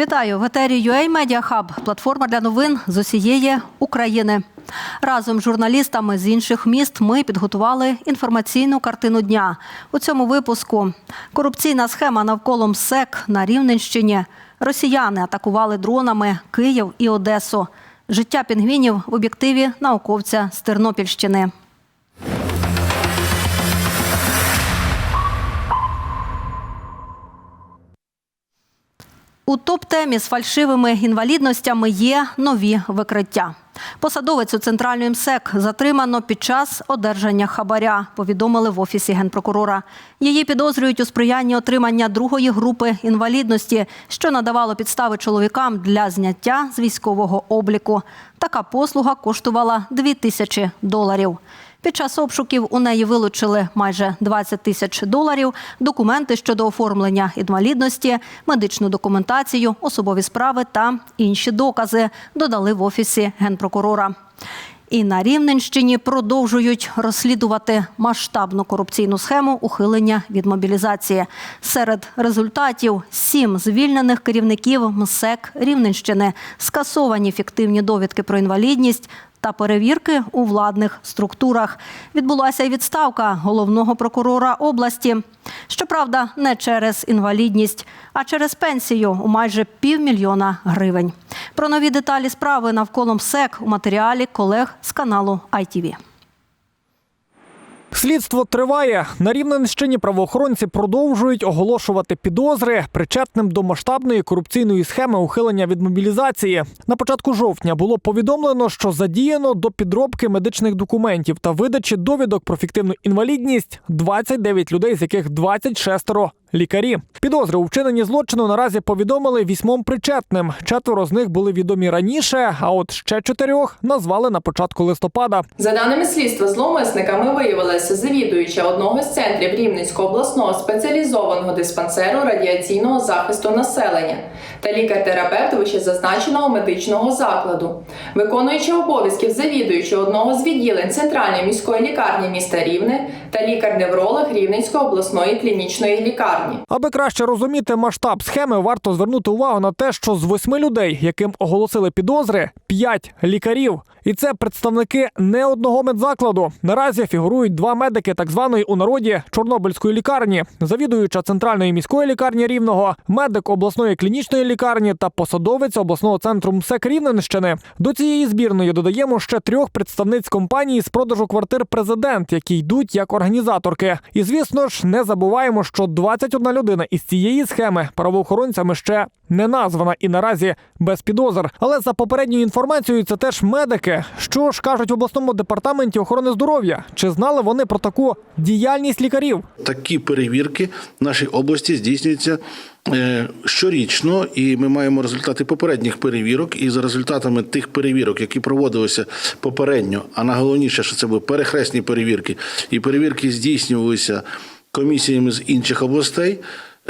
Вітаю в етері UA Media Hub, платформа для новин з усієї України. Разом з журналістами з інших міст ми підготували інформаційну картину дня. У цьому випуску корупційна схема навколо МСЕК на Рівненщині. Росіяни атакували дронами Київ і Одесу. Життя пінгвінів в об'єктиві науковця з Тернопільщини. У топ-темі з фальшивими інвалідностями є нові викриття. Посадовицю центральної МСЕК затримано під час одержання хабаря, повідомили в офісі генпрокурора. Її підозрюють у сприянні отримання другої групи інвалідності, що надавало підстави чоловікам для зняття з військового обліку. Така послуга коштувала 2 тисячі доларів. Під час обшуків у неї вилучили майже 20 тисяч доларів, документи щодо оформлення інвалідності, медичну документацію, особові справи та інші докази. Додали в офісі генпрокурора. І на Рівненщині продовжують розслідувати масштабну корупційну схему ухилення від мобілізації. Серед результатів сім звільнених керівників МСЕК Рівненщини, скасовані фіктивні довідки про інвалідність та перевірки у владних структурах. Відбулася й відставка головного прокурора області. Щоправда, не через інвалідність, а через пенсію у майже півмільйона гривень. Про нові деталі справи навколо МСЕК у матеріалі колег з каналу ITV. Слідство триває. На Рівненщині правоохоронці продовжують оголошувати підозри причетним до масштабної корупційної схеми ухилення від мобілізації. На початку жовтня було повідомлено, що задіяно до підробки медичних документів та видачі довідок про фіктивну інвалідність 29 людей, з яких 26 лікарі. Підозри у вчиненні злочину наразі повідомили вісьмом причетним. Четверо з них були відомі раніше, а от ще чотирьох назвали на початку листопада. За даними слідства, зловмисниками виявилася завідуюча одного з центрів Рівненського обласного спеціалізованого диспансеру радіаційного захисту населення та лікар-терапевт вищезазначеного медичного закладу, виконуючи обов'язків завідуючого одного з відділень центральної міської лікарні міста Рівне та лікар-невролог Рівненської обласної клінічної лікарні. Аби краще розуміти масштаб схеми, варто звернути увагу на те, що з восьми людей, яким оголосили підозри, п'ять лікарів. І це представники не одного медзакладу. Наразі фігурують два медики так званої у народі Чорнобильської лікарні, завідуюча центральної міської лікарні рівного, медик обласної клінічної лікарні та посадовець обласного центру МСЕК Рівненщини. До цієї збірної додаємо ще трьох представниць компанії з продажу квартир президент, які йдуть як організаторки. І звісно ж, не забуваємо, що 21 людина із цієї схеми правоохоронцями ще не названа і наразі без підозр. Але за попередньою інформацією, це теж медики. Що ж кажуть в обласному департаменті охорони здоров'я? Чи знали вони про таку діяльність лікарів? Такі перевірки в нашій області здійснюються е, щорічно, і ми маємо результати попередніх перевірок. І за результатами тих перевірок, які проводилися попередньо, а найголовніше, що це були перехресні перевірки, і перевірки здійснювалися комісіями з інших областей.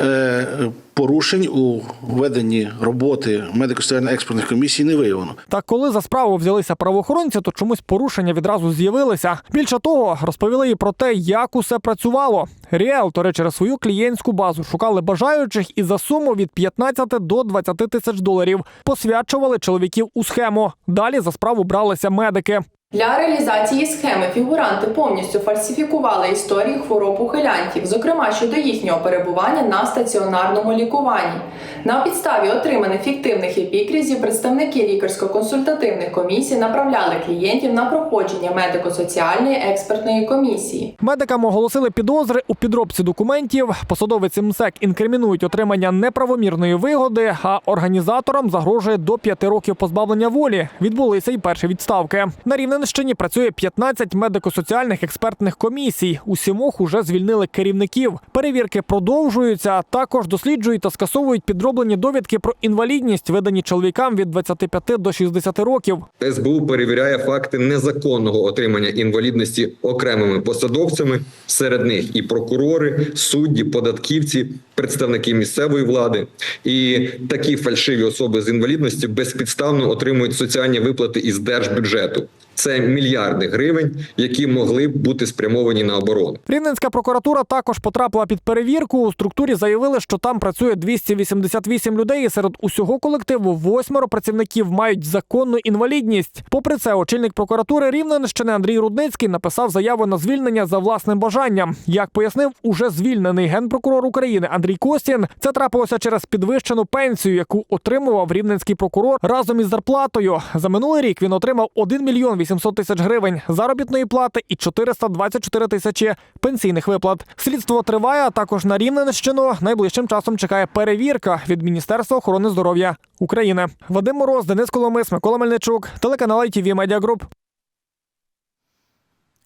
Е, Порушень у веденні роботи медико-соціально-експертних комісій не виявлено. Та коли за справу взялися правоохоронці, то чомусь порушення відразу з'явилися. Більше того, розповіли і про те, як усе працювало. Ріелтори через свою клієнтську базу шукали бажаючих і за суму від 15 до 20 тисяч доларів посвячували чоловіків у схему. Далі за справу бралися медики. Для реалізації схеми фігуранти повністю фальсифікували історії хвороб ухилянтів, зокрема щодо їхнього перебування на стаціонарному лікуванні. На підставі отриманих фіктивних епікризів представники лікарсько-консультативних комісій направляли клієнтів на проходження медико-соціальної експертної комісії. Медикам оголосили підозри у підробці документів. Посадовиці МСЕК інкримінують отримання неправомірної вигоди, а організаторам загрожує до п'яти років позбавлення волі. Відбулися й перші відставки. На Рівненщині працює 15 медико-соціальних експертних комісій. У сімох уже звільнили керівників. Перевірки продовжуються. Також досліджують та скасовують підроблені довідки про інвалідність, видані чоловікам від 25 до 60 років. СБУ перевіряє факти незаконного отримання інвалідності окремими посадовцями, серед них і прокурори, судді, податківці, представники місцевої влади. І такі фальшиві особи з інвалідністю безпідставно отримують соціальні виплати із держбюджету. Це мільярди гривень, які могли б бути спрямовані на оборону. Рівненська прокуратура також потрапила під перевірку. У структурі заявили, що там працює 288 людей, і серед усього колективу восьмеро працівників мають законну інвалідність. Попри це, очільник прокуратури Рівненщини Андрій Рудницький написав заяву на звільнення за власним бажанням. Як пояснив уже звільнений генпрокурор України Андрій Костін, це трапилося через підвищену пенсію, яку отримував рівненський прокурор разом із зарплатою. За минулий рік він отримав 1 мільйон 800 тисяч гривень заробітної плати і 424 тисячі пенсійних виплат. Слідство триває. а Також на Рівненщину найближчим часом чекає перевірка від Міністерства охорони здоров'я України. Вадим Мороз, Денис Коломис, Микола Мельничук, телеканал ITV Media Group.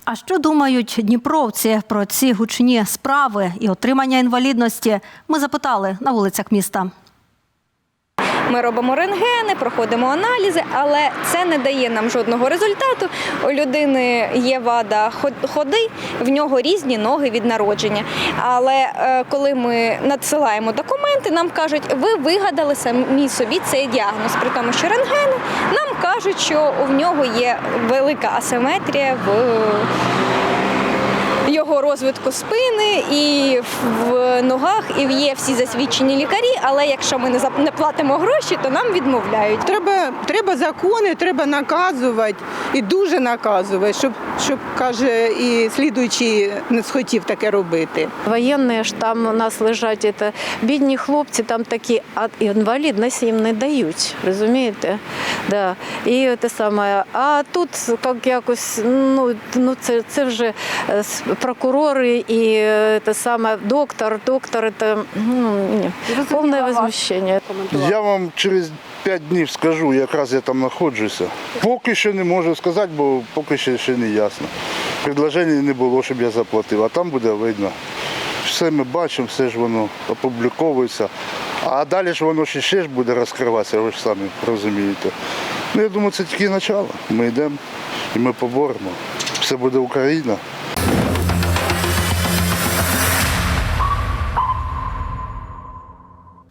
А що думають дніпровці про ці гучні справи і отримання інвалідності? Ми запитали на вулицях міста. Ми робимо рентгени, проходимо аналізи, але це не дає нам жодного результату. У людини є вада ход- ходи, в нього різні ноги від народження. Але е, коли ми надсилаємо документи, нам кажуть, ви вигадали самі собі цей діагноз, при тому, що рентгени нам кажуть, що у нього є велика асиметрія в його розвитку спини і в ногах, і є всі засвідчені лікарі. Але якщо ми не не платимо гроші, то нам відмовляють. Треба, треба закони, треба наказувати і дуже наказувати, щоб, щоб каже, і слідуючий не схотів таке робити. Воєнні ж там у нас лежать це, бідні хлопці, там такі, а інвалідність їм не дають, розумієте? Да. І те саме. А тут як якось, ну, ну це, це вже е, с- прокурори і е, те доктор, доктор, це ну, ні, повне возмущення. Я вам через 5 днів скажу, якраз я там знаходжуся. Поки що не можу сказати, бо поки що ще не ясно. Предложення не було, щоб я заплатив, а там буде видно. Все ми бачимо, все ж воно опубліковується. А далі ж воно ще, ще ж буде розкриватися, ви ж самі розумієте. Ну, я думаю, це тільки начало. Ми йдемо і ми поборемо. Все буде Україна.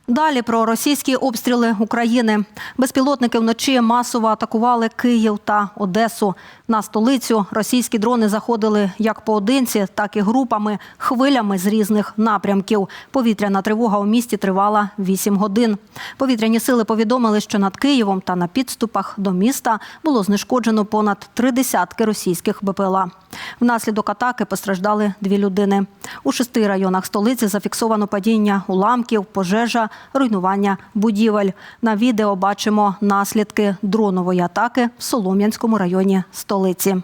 Далі про російські обстріли України. Безпілотники вночі масово атакували Київ та Одесу. На столицю російські дрони заходили як поодинці, так і групами, хвилями з різних напрямків. Повітряна тривога у місті тривала 8 годин. Повітряні сили повідомили, що над Києвом та на підступах до міста було знешкоджено понад три десятки російських БПЛА. Внаслідок атаки постраждали дві людини. У шести районах столиці зафіксовано падіння уламків, пожежа, руйнування будівель. На відео бачимо наслідки дронової атаки в Солом'янському районі столиці.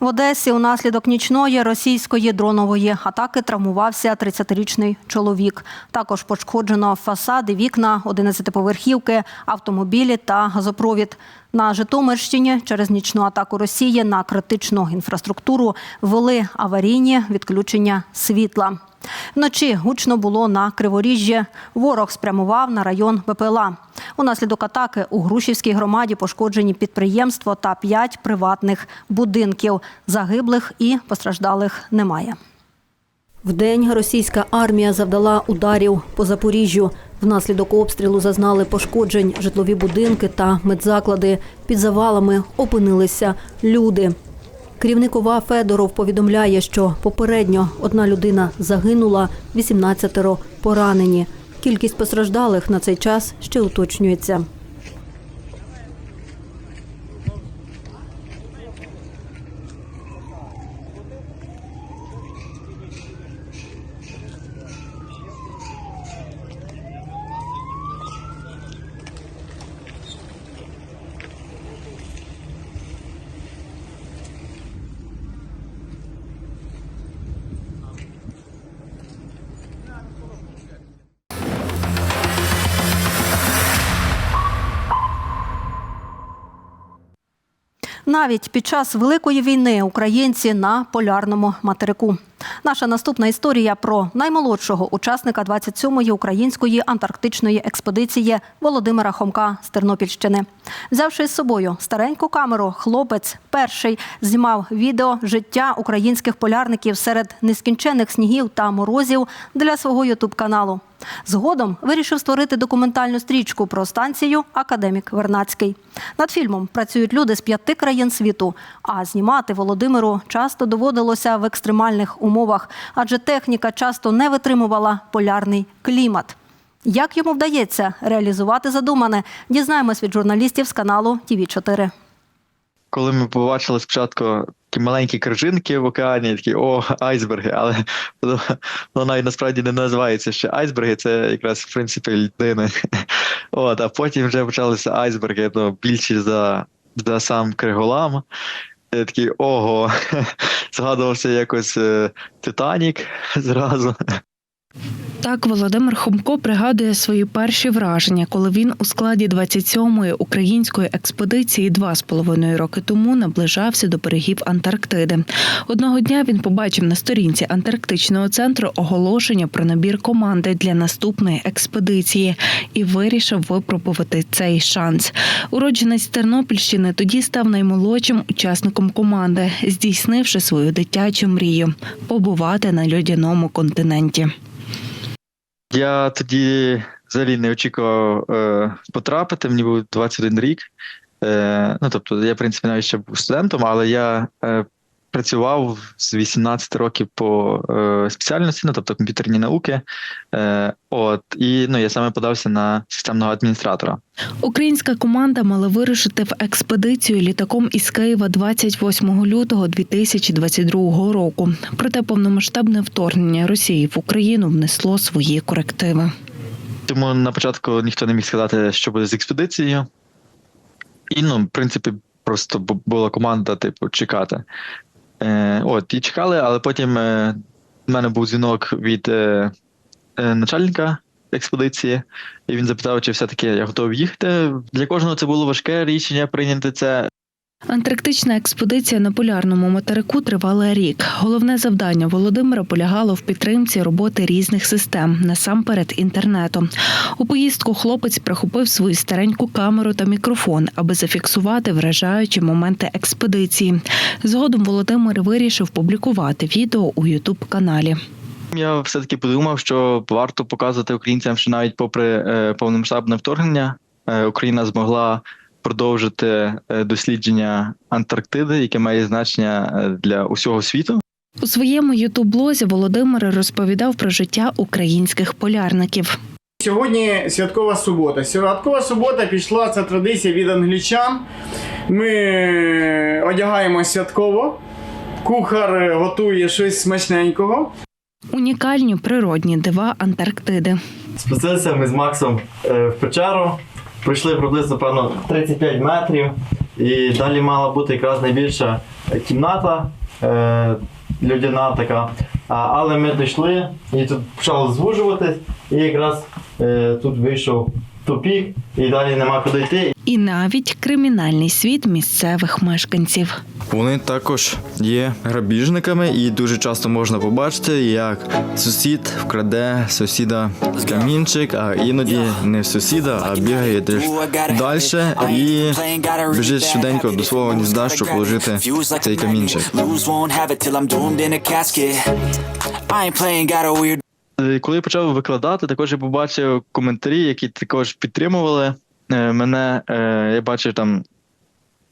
В Одесі унаслідок нічної російської дронової атаки травмувався 30-річний чоловік. Також пошкоджено фасади, вікна, 11-поверхівки, автомобілі та газопровід. На Житомирщині через нічну атаку Росії на критичну інфраструктуру ввели аварійні відключення світла. Вночі гучно було на Криворіжжі. Ворог спрямував на район БПЛА. Унаслідок атаки у Грушівській громаді пошкоджені підприємство та п'ять приватних будинків. Загиблих і постраждалих немає. Вдень російська армія завдала ударів по Запоріжжю. Внаслідок обстрілу зазнали пошкоджень житлові будинки та медзаклади. Під завалами опинилися люди. Керівник ОВА Федоров повідомляє, що попередньо одна людина загинула, 18 поранені. Кількість постраждалих на цей час ще уточнюється. Навіть під час великої війни українці на полярному материку. Наша наступна історія про наймолодшого учасника 27-ї української антарктичної експедиції Володимира Хомка з Тернопільщини. Взявши з собою стареньку камеру, хлопець перший знімав відео життя українських полярників серед нескінченних снігів та морозів для свого ютуб-каналу. Згодом вирішив створити документальну стрічку про станцію Академік Вернацький. Над фільмом працюють люди з п'яти країн світу. А знімати Володимиру часто доводилося в екстремальних умовах, адже техніка часто не витримувала полярний клімат. Як йому вдається реалізувати задумане, дізнаємось від журналістів з каналу ТІВІ 4 коли ми побачили спочатку такі маленькі крижинки в океані, такі о, айсберги, але воно навіть насправді не називається ще айсберги, це якраз в принципі людини. От, а потім вже почалися айсберги, то більші за, за сам Криголам. Я такий ого, згадувався якось е, Титанік зразу. Так Володимир Хомко пригадує свої перші враження, коли він у складі 27-ї української експедиції два з половиною роки тому наближався до берегів Антарктиди. Одного дня він побачив на сторінці Антарктичного центру оголошення про набір команди для наступної експедиції і вирішив випробувати цей шанс. Уродженець Тернопільщини тоді став наймолодшим учасником команди, здійснивши свою дитячу мрію побувати на льодяному континенті. Я тоді взагалі не очікував е, потрапити. Мені був 21 рік. Е, ну тобто, я, в принципі, навіть ще був студентом, але я е, працював з 18 років по е, спеціальності, ну тобто комп'ютерні науки. Е, от і ну я саме подався на системного адміністратора. Українська команда мала вирушити в експедицію літаком із Києва 28 лютого 2022 року. Проте повномасштабне вторгнення Росії в Україну внесло свої корективи. Тому на початку ніхто не міг сказати, що буде з експедицією. І ну, в принципі, просто була команда, типу, чекати. Е, от, і чекали, але потім е, в мене був дзвінок від е, е, начальника експедиції, і він запитав, чи все-таки я готовий їхати. Для кожного це було важке рішення прийняти це. Антарктична експедиція на полярному материку тривала рік. Головне завдання Володимира полягало в підтримці роботи різних систем, насамперед інтернету. У поїздку хлопець прихопив свою стареньку камеру та мікрофон, аби зафіксувати вражаючі моменти експедиції. Згодом Володимир вирішив публікувати відео у Ютуб каналі. Я все-таки подумав, що варто показувати українцям, що навіть попри е, повномасштабне вторгнення, е, Україна змогла продовжити е, дослідження Антарктиди, яке має значення е, для усього світу. У своєму ютуб-блозі Володимир розповідав про життя українських полярників. Сьогодні святкова субота. Святкова субота пішла ця традиція від англічан. Ми одягаємо святково. Кухар готує щось смачненького. Унікальні природні дива Антарктиди. Спустилися ми з Максом е, в печеру, пройшли приблизно певно 35 метрів, і далі мала бути якраз найбільша кімната е, людяна така. А, але ми дійшли і тут почало звужуватись, і якраз е, тут вийшов тупік, і далі нема куди йти. І навіть кримінальний світ місцевих мешканців. Вони також є грабіжниками, і дуже часто можна побачити, як сусід вкраде сусіда камінчик, а іноді не сусіда, а бігає десь далі і біжить швиденько до свого гнізда, щоб положити цей камінчик. Е, Коли я почав викладати, також я побачив коментарі, які також підтримували е, мене. Е, Я бачив там.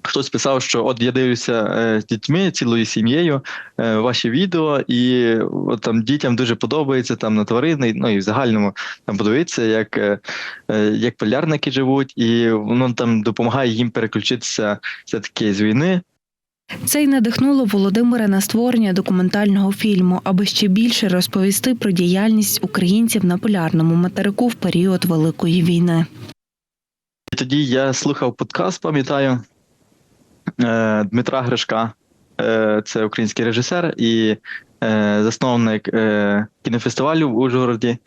Хтось писав, що от я дивлюся з дітьми, цілою сім'єю ваші відео, і от там дітям дуже подобається там на тварини, ну і в загальному там подивитися, як, як полярники живуть, і воно там допомагає їм переключитися все-таки з війни Це й надихнуло Володимира на створення документального фільму, аби ще більше розповісти про діяльність українців на полярному материку в період Великої війни. Тоді я слухав подкаст, пам'ятаю е, Дмитра Гришка, е, це український режисер і е, засновник кінофестивалю в Ужгороді.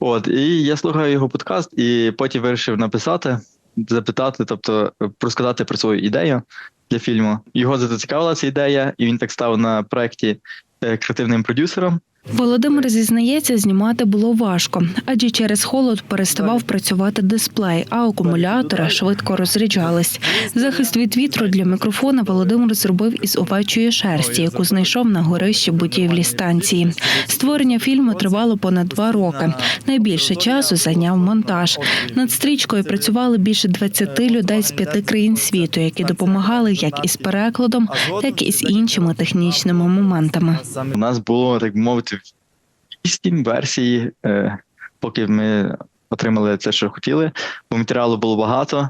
От, і я слухаю його подкаст, і потім вирішив написати, запитати, тобто розказати про свою ідею для фільму. Його зацікавила ця ідея, і він так став на проєкті е, креативним продюсером. Володимир зізнається, знімати було важко, адже через холод переставав працювати дисплей, а акумулятори швидко розряджались. Захист від вітру для мікрофона Володимир зробив із овечої шерсті, яку знайшов на горищі будівлі станції. Створення фільму тривало понад два роки. Найбільше часу зайняв монтаж. Над стрічкою працювали більше 20 людей з п'яти країн світу, які допомагали як із перекладом, так і з іншими технічними моментами. У нас було, так мовити, вісім версій, е, поки ми отримали це, що хотіли. Бо матеріалу було багато,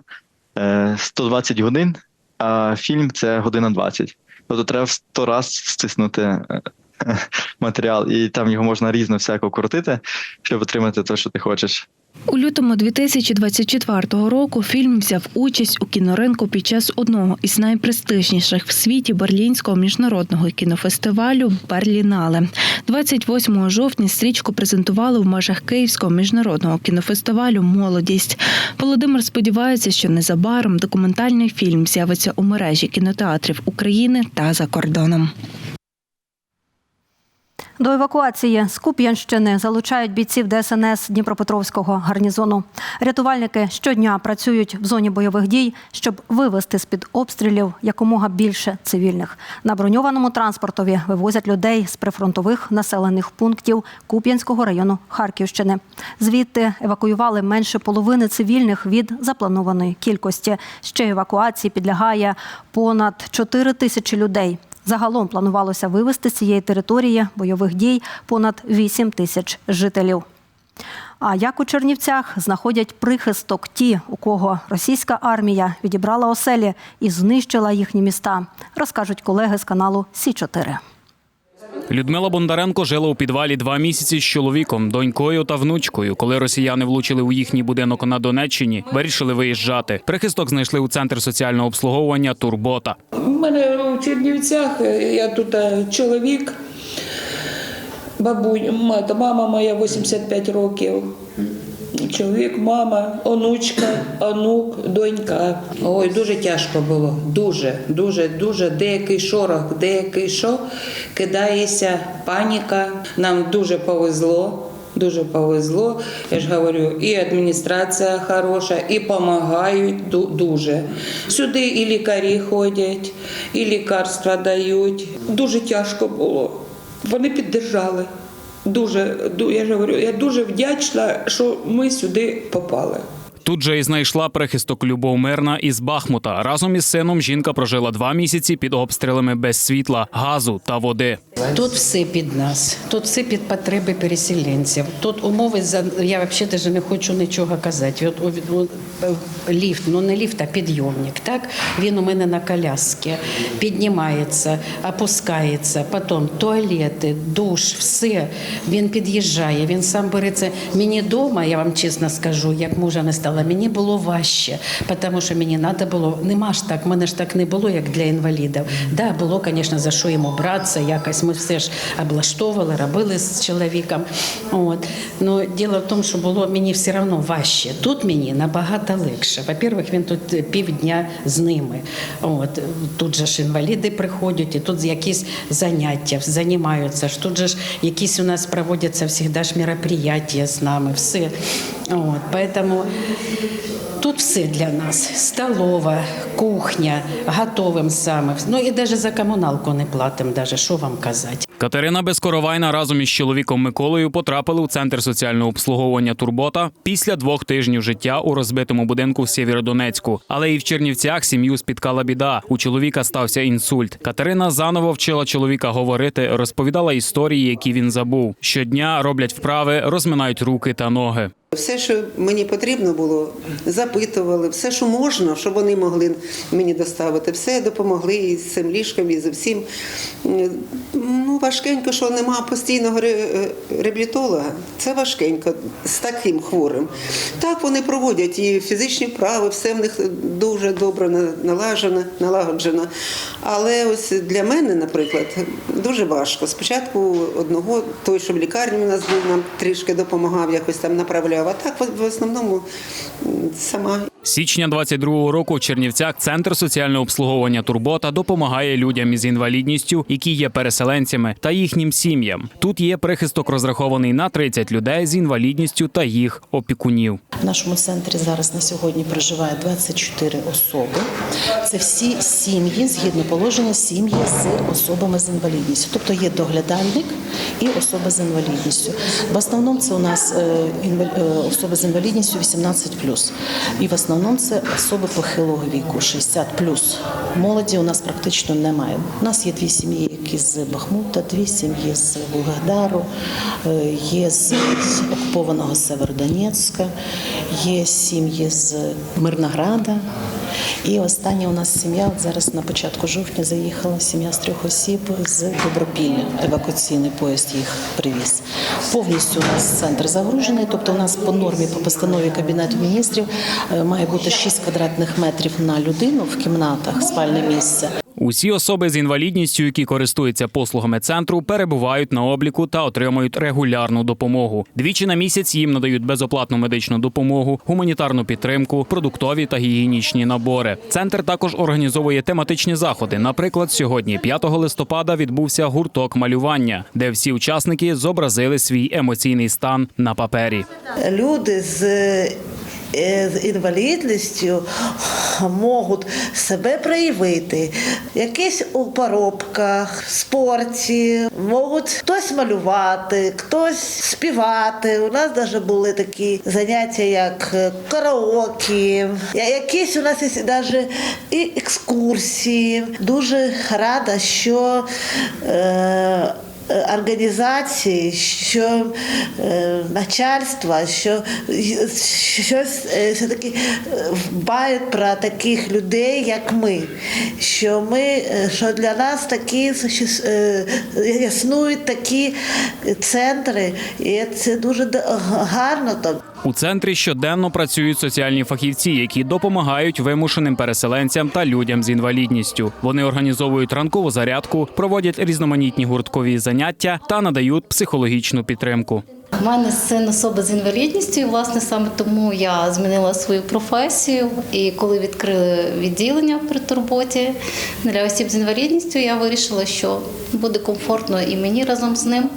е, 120 годин, а фільм це година 20. Тобто треба в 100 раз стиснути е, матеріал, і там його можна різно всяко крутити, щоб отримати те, що ти хочеш. У лютому 2024 року фільм взяв участь у кіноринку під час одного із найпрестижніших в світі берлінського міжнародного кінофестивалю Берлінале. 28 жовтня стрічку презентували в межах Київського міжнародного кінофестивалю Молодість. Володимир сподівається, що незабаром документальний фільм з'явиться у мережі кінотеатрів України та за кордоном. До евакуації з Куп'янщини залучають бійців ДСНС Дніпропетровського гарнізону. Рятувальники щодня працюють в зоні бойових дій, щоб вивести з під обстрілів якомога більше цивільних. На броньованому транспортові вивозять людей з прифронтових населених пунктів Куп'янського району Харківщини. Звідти евакуювали менше половини цивільних від запланованої кількості. Ще евакуації підлягає понад 4 тисячі людей. Загалом планувалося вивезти з цієї території бойових дій понад 8 тисяч жителів. А як у Чернівцях знаходять прихисток ті, у кого російська армія відібрала оселі і знищила їхні міста, розкажуть колеги з каналу Сі 4 Людмила Бондаренко жила у підвалі два місяці з чоловіком, донькою та внучкою. Коли росіяни влучили у їхній будинок на Донеччині, вирішили виїжджати. Прихисток знайшли у центр соціального обслуговування Турбота. У мене у Чернівцях, я тут е, чоловік, бабунь, мама моя 85 років. Чоловік, мама, онучка, онук, донька. Ой, дуже тяжко було. Дуже, дуже, дуже. Деякий шорох, деякий що, кидається, паніка. Нам дуже повезло. Дуже повезло. Я ж говорю, і адміністрація хороша, і допомагають дуже. Сюди і лікарі ходять, і лікарства дають. Дуже тяжко було. Вони піддержали. Дуже, ду- я ж говорю, я дуже вдячна, що ми сюди попали. Тут же і знайшла прихисток Любов Мирна із Бахмута. Разом із сином жінка прожила два місяці під обстрілами без світла, газу та води. Тут все під нас, тут все під потреби переселенців. Тут умови за я взагалі навіть не хочу нічого казати. От, е, ліфт, ну не ліфт, а підйомник. Так він у мене на коляскі піднімається, опускається, потім туалети, душ, все. Він під'їжджає, він сам береться. Мені вдома, я вам чесно скажу, як мужа не стало, мені було важче, тому що мені треба було, нема ж так, мене ж так не було, як для інвалідів. Да, було, звісно, за що йому братися, якось ми все ж облаштовували, робили з чоловіком. От. Ну, діло в тому, що було мені все одно важче. Тут мені набагато легше. Во-первых, він тут півдня з ними. От. Тут же ж інваліди приходять, і тут якісь заняття, займаються. Тут же ж якісь у нас проводяться завжди ж мероприятия з нами, все. От. Поэтому Тут все для нас: столова, кухня, готовим саме. Ну і навіть за комуналку не платимо, даже, що вам казати. Катерина Безкоровайна разом із чоловіком Миколою потрапили у центр соціального обслуговування Турбота після двох тижнів життя у розбитому будинку в Сєвєродонецьку. Але і в Чернівцях сім'ю спіткала біда. У чоловіка стався інсульт. Катерина заново вчила чоловіка говорити, розповідала історії, які він забув. Щодня роблять вправи, розминають руки та ноги. Все, що мені потрібно було, запитували, все, що можна, що вони могли мені доставити, все допомогли і з цим ліжком, і з всім. Ну, важкенько, що нема постійного ре- реабілітолога. Це важкенько з таким хворим. Так вони проводять і фізичні вправи, все в них дуже добре налажено, налагоджено. Але ось для мене, наприклад, дуже важко. Спочатку одного, той, що в лікарні у нас був, нам трішки допомагав, якось там направляв. А так в основному сама. Січня 22-го року в Чернівцях центр соціального обслуговування Турбота допомагає людям із інвалідністю, які є переселенцями та їхнім сім'ям. Тут є прихисток розрахований на 30 людей з інвалідністю та їх опікунів. В нашому центрі зараз на сьогодні проживає 24 особи. Це всі сім'ї, згідно положення, сім'ї з особами з інвалідністю. Тобто є доглядальник і особа з інвалідністю. В основному це у нас е, е, особи з інвалідністю 18+. І в основному це особи похилого віку 60+. Молоді у нас практично немає. У нас є дві сім'ї, які з Бахмута, дві сім'ї з Вугледару, е, є з окупованого Северодонецька, є сім'ї з Мирнограда. І остання у нас сім'я, зараз на початку жовтня заїхала сім'я з трьох осіб з Добропілля. Евакуаційний поїзд їх привіз. Повністю у нас центр загружений, тобто у нас по нормі, по постанові Кабінету міністрів е, має бути 6 квадратних метрів на людину в кімнатах, спальне місце. Усі особи з інвалідністю, які користуються послугами центру, перебувають на обліку та отримують регулярну допомогу. Двічі на місяць їм надають безоплатну медичну допомогу, гуманітарну підтримку, продуктові та гігієнічні набори. Центр також організовує тематичні заходи. Наприклад, сьогодні, 5 листопада, відбувся гурток малювання, де всі учасники зобразили свій емоційний стан на папері. люди з, з інвалідністю можуть себе проявити. Якісь у поробках, спорті, можуть хтось малювати, хтось співати. У нас навіть були такі заняття, як е, караоке, Я- якісь у нас є навіть і екскурсії. Дуже рада, що е, е, організації, що начальства, начальство, що щось е, все-таки е, дбають про таких людей, як ми. Що ми, е, що для нас такі е, існують такі центри, і це дуже гарно так. У центрі щоденно працюють соціальні фахівці, які допомагають вимушеним переселенцям та людям з інвалідністю. Вони організовують ранкову зарядку, проводять різноманітні гурткові заняття та надають психологічну підтримку. У мене син особа з інвалідністю, і власне саме тому я змінила свою професію. І коли відкрили відділення при турботі для осіб з інвалідністю, я вирішила, що буде комфортно і мені разом з ним.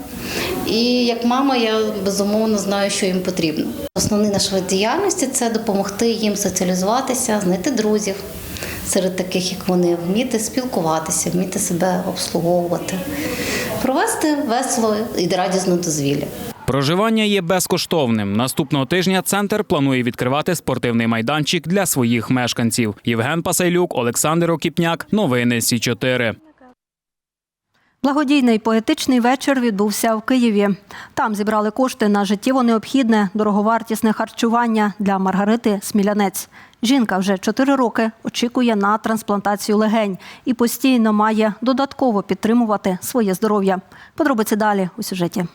І як мама, я безумовно знаю, що їм потрібно. Основний наш вид діяльності це допомогти їм соціалізуватися, знайти друзів серед таких, як вони, вміти спілкуватися, вміти себе обслуговувати, провести весело і радісне дозвілля. Проживання є безкоштовним. Наступного тижня центр планує відкривати спортивний майданчик для своїх мешканців. Євген Пасайлюк, Олександр Окіпняк. Новини Сі 4 Благодійний поетичний вечір відбувся в Києві. Там зібрали кошти на життєво необхідне дороговартісне харчування для Маргарити Смілянець. Жінка вже чотири роки очікує на трансплантацію легень і постійно має додатково підтримувати своє здоров'я. Подробиці далі у сюжеті.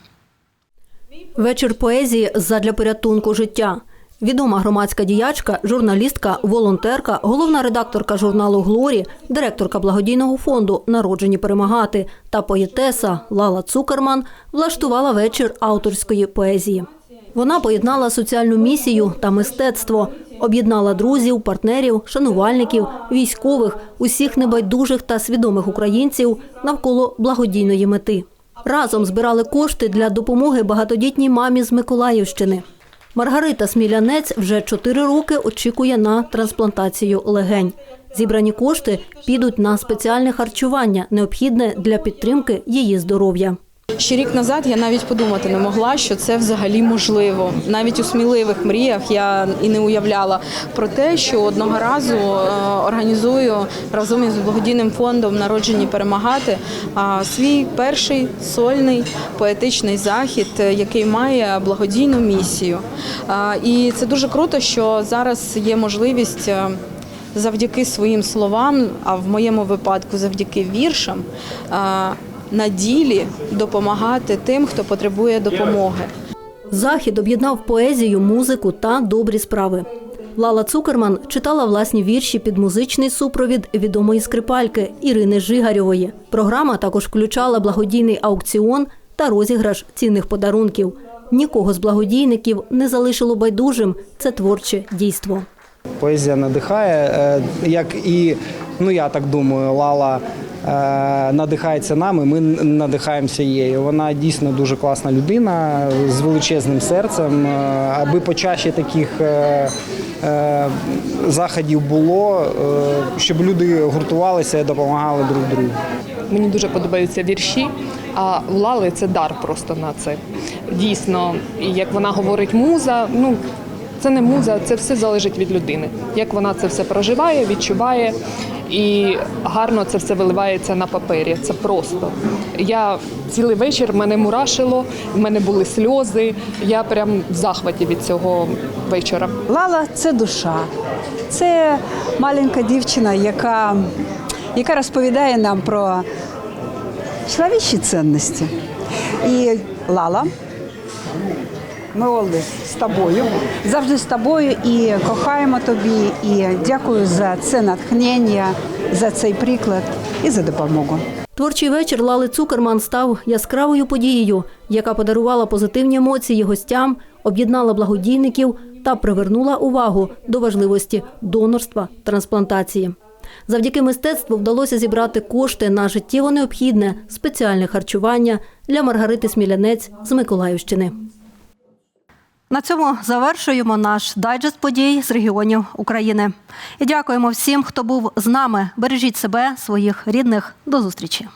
Вечір поезії задля порятунку життя. Відома громадська діячка, журналістка, волонтерка, головна редакторка журналу Глорі, директорка благодійного фонду Народжені перемагати та поетеса Лала Цукерман влаштувала вечір авторської поезії. Вона поєднала соціальну місію та мистецтво, об'єднала друзів, партнерів, шанувальників, військових, усіх небайдужих та свідомих українців навколо благодійної мети. Разом збирали кошти для допомоги багатодітній мамі з Миколаївщини. Маргарита Смілянець вже чотири роки очікує на трансплантацію легень. Зібрані кошти підуть на спеціальне харчування, необхідне для підтримки її здоров'я. Ще рік назад я навіть подумати не могла, що це взагалі можливо. Навіть у сміливих мріях я і не уявляла про те, що одного разу е, організую разом із благодійним фондом Народжені перемагати свій перший сольний поетичний захід, е, який має благодійну місію. І це дуже круто, що зараз є можливість. е, Завдяки своїм словам, а в моєму випадку завдяки віршам, на ділі допомагати тим, хто потребує допомоги. Захід об'єднав поезію, музику та добрі справи. Лала Цукерман читала власні вірші під музичний супровід відомої скрипальки Ірини Жигарьової. Програма також включала благодійний аукціон та розіграш цінних подарунків. Нікого з благодійників не залишило байдужим це творче дійство. Поезія надихає, е, як і ну я так думаю, Лала надихається нами. Ми надихаємося її. Вона дійсно дуже класна людина з величезним серцем. Е, Аби почаще таких е, е, заходів було, е, щоб люди гуртувалися і допомагали друг другу. Мені дуже подобаються вірші, а в Лали це дар просто на це. Дійсно, як вона говорить муза, ну це не муза, це все залежить від людини. Як вона це все проживає, відчуває і гарно це все виливається на папері. Це просто. Я цілий вечір мене мурашило, в мене були сльози. Я прям в захваті від цього вечора. Лала це душа, це маленька дівчина, яка, яка розповідає нам про чоловічі цінності. І Лала, ми Олди, з тобою, завжди з тобою і кохаємо тобі. І дякую за це натхнення, за цей приклад і за допомогу. Творчий вечір Лали Цукерман став яскравою подією, яка подарувала позитивні емоції гостям, об'єднала благодійників та привернула увагу до важливості донорства трансплантації. Завдяки мистецтву вдалося зібрати кошти на життєво необхідне спеціальне харчування для Маргарити Смілянець з Миколаївщини. На цьому завершуємо наш дайджест подій з регіонів України. І дякуємо всім, хто був з нами. Бережіть себе, своїх рідних. До зустрічі.